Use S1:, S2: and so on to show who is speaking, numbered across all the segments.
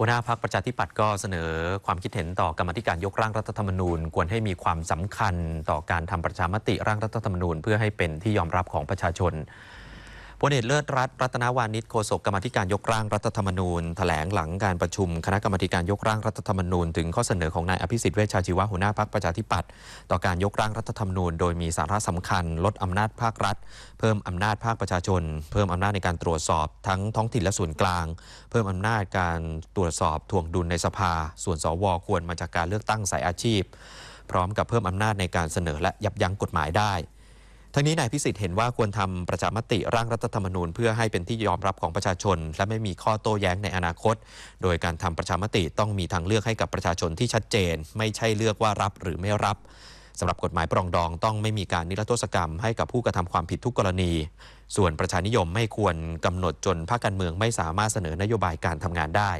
S1: หัวหน้าพักประชาธิปัตย์ก็เสนอความคิดเห็นต่อกรรมธิการยกร่างรัฐธรรมนูญ ควรให้มีความสำคัญต่อการทำประชามติร่างรัฐธรรมนูญ เพื่อให้เป็นที่ยอมรับของประชาชน พลเอกเลิศรัตน์รัตนวานิชโฆษกกรรมธิการยกร่างรัฐธรรมนูญแถลงหลังการประชุม คณะกรรมการยกร่างรัฐธรรมนูญถึงข้อเสนอของนายอภิสิทธิ์เวชชาชีวะหัวหน้าพักประชาธิปัตย์ต่อการยกร่างรัฐธรรมนูญโดยมีสาระสำคัญ ลดอำนาจภาครัฐ เพิ่มอำนาจภาคประชาชน เพิ่มอำนาจในการตรวจสอบทั้งท้องถิ่นและส่วนกลาง เพิ่มอำนาจการตรวจสอบทวงดุลในสภา ส่วนสวควรมาจากการเลือกตั้งสายอาชีพ พร้อมกับเพิ่มอำนาจในการเสนอและยับยั้งกฎหมายได้ ทั้งนี้นายพิสิทธิ์เห็นว่าควรทำประชามติร่างรัฐธรรมนูญ เพื่อให้เป็นที่ยอมรับของประชาชน และไม่มีข้อโต้แย้งในอนาคต โดยการทำประชามติต้องมีทางเลือกให้กับประชาชนที่ชัดเจน ไม่ใช่เลือกว่ารับหรือไม่รับสำหรับกฎหมายปรองดองต้องไม่มีการนิรโทษกรรมให้กับผู้กระทำความผิดทุกกรณี ส่วนประชานิยมไม่ควรกำหนดจนภาคการเมืองไม่สามารถเสนอนโยบายการทำงานได้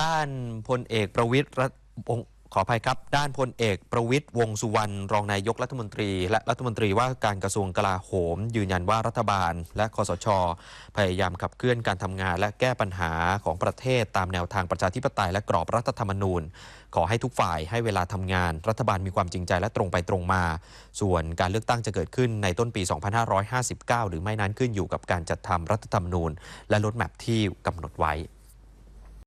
S1: ด้านพลเอกประวิตรวง ขออภัยครับ ด้านพลเอกประวิตยวงสุวรรณรองนายกรัฐมนตรี และรัฐมนตรีว่าการกระทรวงกลาโหม ยืนยันว่ารัฐบาล และคอสช พยายามขับเคลื่อนการทำงาน และแก้ปัญหาของประเทศตามแนวทางประชาธิปไตยและกรอบรัฐธรรมนูญ ขอให้ทุกฝ่ายให้เวลาทำงาน รัฐบาลมีความจริงใจและตรงไปตรงมา ส่วนการเลือกตั้งจะเกิดขึ้นในต้นปี 2559 หรือไม่นั้นขึ้นอยู่กับการจัดทำรัฐธรรมนูญ และลดแมพที่กำหนดไว้